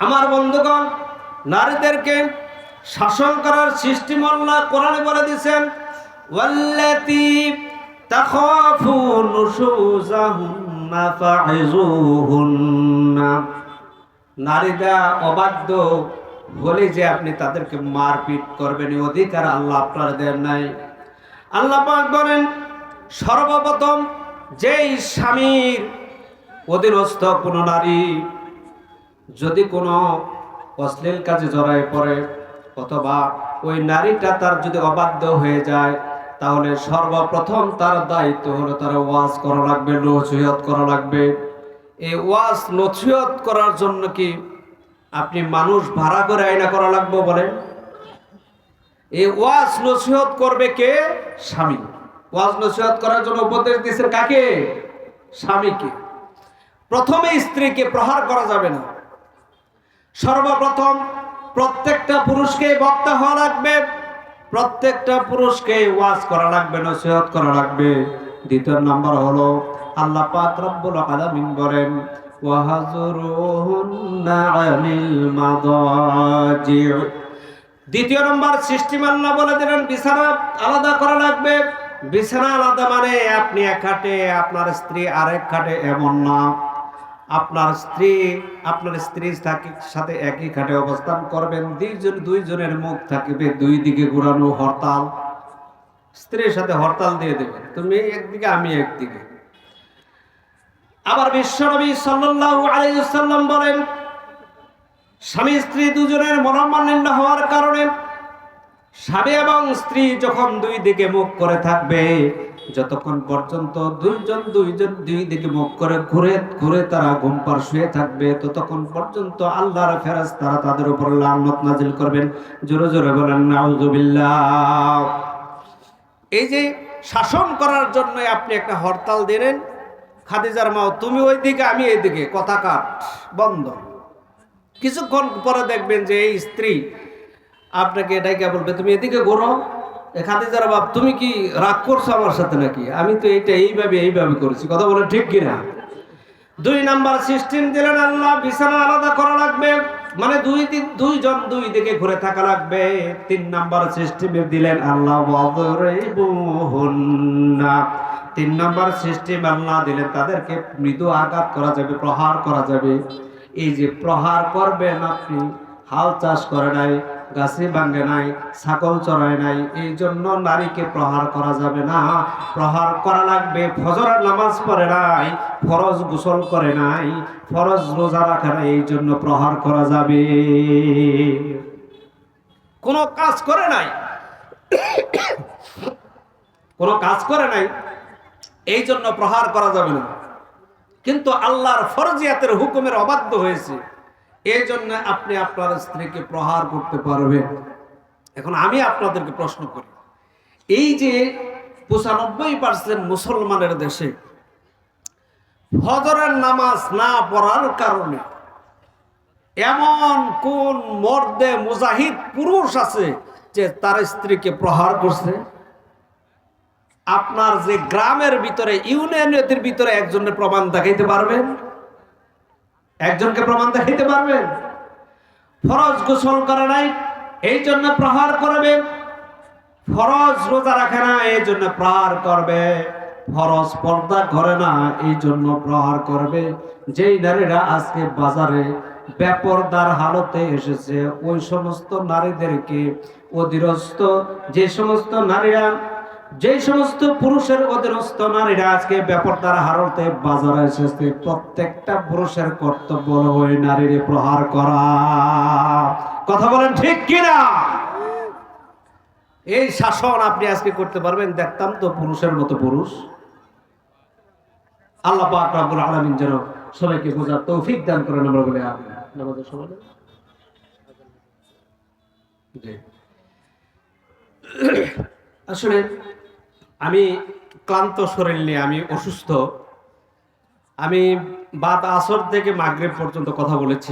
আমার বন্ধুগণ, নারীদেরকে শাসন করার সৃষ্টি মল্লা কোরআনে বলে দিয়েছেন নারীরা অবাধ্য বলে যে আপনি তাদেরকে মারপিট করবেন অধিকার আল্লাহ আপনার দেন নাই। আল্লাহ বলেন, সর্বপ্রথম যেই স্বামীর অধীনস্থ কোনো নারী যদি কোনো অশ্লীল কাজে জড়ায় পড়ে, অথবা ওই নারীটা তার যদি অবাধ্য হয়ে যায়, তাহলে সর্বপ্রথম তার দায়িত্ব হলো তার ওয়াজ করা লাগবে, নসিহত করা লাগবে। এই ওয়াজ নসিহত করার জন্য কি আপনি মানুষ ভাড়া করে আয়না করা লাগবে বলেন? এই ওয়াজ নসিহত করবে কে? স্বামী। ওয়াজ নসিহত করার জন্য উপদেশ দিয়েছেন কাকে? স্বামীকে। প্রথমে স্ত্রীকে প্রহার করা যাবে না। সর্বপ্রথম প্রত্যেকটা পুরুষকে বক্তা হওয়া লাগবে, প্রত্যেকটা পুরুষকে ওয়াজ করা লাগবে, নসিহত করা লাগবে। দ্বিতীয় নম্বর হলো আল্লাহ পাক রব্বুল আলামিন বলেন, ওয়াহাজুরুহুন্না আনিল মাদাজি' দ্বিতীয় নম্বর সিস্টেম আল্লাহ বলে দিলেন, বিছানা আলাদা করা লাগবে। বিছানা আলাদা মানে আপনি এক খাটে আপনার স্ত্রী আরেক খাটে এমন না। আপনার স্ত্রী, আপনার স্ত্রীর থাকি- সাথে একই খাটে অবস্থান করবেন, দুইজন, দুইজনের মুখ থাকবে, দুই দিকে ঘোরানো হরতাল। স্ত্রীর সাথে হরতাল দিয়ে দেবেন, তুমি একদিকে আমি একদিকে আবার বিশ্বনবী সাল্লাল্লাহু আলাইহি সাল্লাম বলেন, স্বামী স্ত্রী দুজনের মনোমালিন্য হওয়ার কারণে স্বামী এবং স্ত্রী যখন দুই দিকে মুখ করে থাকবে যতক্ষণ পর্যন্ত দুইজন দুইজন দুই দিকে মুখ করে ঘুরে ঘুরে তারা ঘুম পার শুয়ে থাকবে, ততক্ষণ পর্যন্ত আল্লাহর ফেরাজ তারা তাদের উপর লানত নাজিল করবেন। জোরে জোরে বলেন, নাউজুবিল্লাহ। এই যে শাসন করার জন্য আপনি একটা হরতাল দিলেন, খাদিজার মাও তুমি ওই দিকে আমি এই দিকে কথা কাট, বন্ধ। কিছুক্ষণ পরে দেখবেন যে এই স্ত্রী আপনাকে ডাইকা বলবে, তুমি এদিকে ঘোরো। যারা বাপ, তুমি কি রাগ করছ আমার সাথে নাকি? আমি তো এইটা এইভাবে এইভাবে করেছি। কথা বলে ঠিক কিনা? দুই নাম্বার সিস্টেম দিলেন আল্লাহ, বিছানা আলাদা করা লাগবে মানে দুই দিক দুইজন দুই দিকে ঘুরে থাকা লাগবে। তিন নাম্বার সিস্টেমে দিলেন আল্লাহ। তিন নাম্বার সিস্টেম আল্লাহ দিলেন, তাদেরকে মৃদু আঘাত করা যাবে, প্রহার করা যাবে। এই যে প্রহার করবেন আপনি, হাল চাষ করে নাই গাছে ভাঙ্গে নাই, ছাগল চড়ায় নাই, এই জন্য নারীকে প্রহার করা যাবে না। প্রহার করা লাগবে, ফজরের নামাজ পড়ে নাই, ফরজ গোসল করে নাই, ফরজ রোজা রাখে নাই, এই জন্য প্রহার করা যাবে। কোনো কাজ করে নাই। কোনো কাজ করে নাই, এই জন্য প্রহার করা যাবে না। কিন্তু আল্লাহর ফরজিয়াতের হুকুমের অবাধ্য হয়েছে। এই জন্য আপনি আপনার স্ত্রীকে প্রহার করতে পারবেন। এখন আমি আপনাদেরকে প্রশ্ন করি, এই যে পঁচানব্বই পার্সেন্ট মুসলমানের দেশে ফজরের নামাজ না পড়ার কারণে এমন কোন মর্দে মুজাহিদ পুরুষ আছে যে তার স্ত্রীকে প্রহার করছে? আপনার যে গ্রামের ভিতরে, ইউনিয়নের ভিতরে একজনের প্রমাণ দেখাইতে পারবেন? একজনকে প্রমাণ দেখাইতে পারবেন। ফরজ গোসল করে নাই, এই জন্য প্রহার করবে। ফরজ রোজা রাখে না, এই জন্য প্রহার করবে। ফরজ পর্দা করে না, এই জন্য প্রহার করবে। যেই নারীরা আজকে বাজারে বেপরদার হালতে এসেছে, ওই সমস্ত নারীদেরকে অধীরস্থ যে সমস্ত নারীরা যে সমস্ত পুরুষের অধীনস্থ নারীরা আজকে ব্যাপারটার হারতে বাজারে এসেছে, প্রত্যেকটা পুরুষের কর্তব্য ওই নারীর প্রহার করা। কথা বলেন ঠিক কিনা? এই শাসন আপনি আজকে করতে পারবেন, দেখতাম তো পুরুষের মতো পুরুষ। আল্লাহ পাক আলামিন যেন সবাইকে বোঝার তৌফিক দান করেন, আমরা বলে আসলে আমি ক্লান্ত শরীর নিয়ে আমি অসুস্থ। আমি বাদ আসর থেকে মাগরেব পর্যন্ত কথা বলেছি।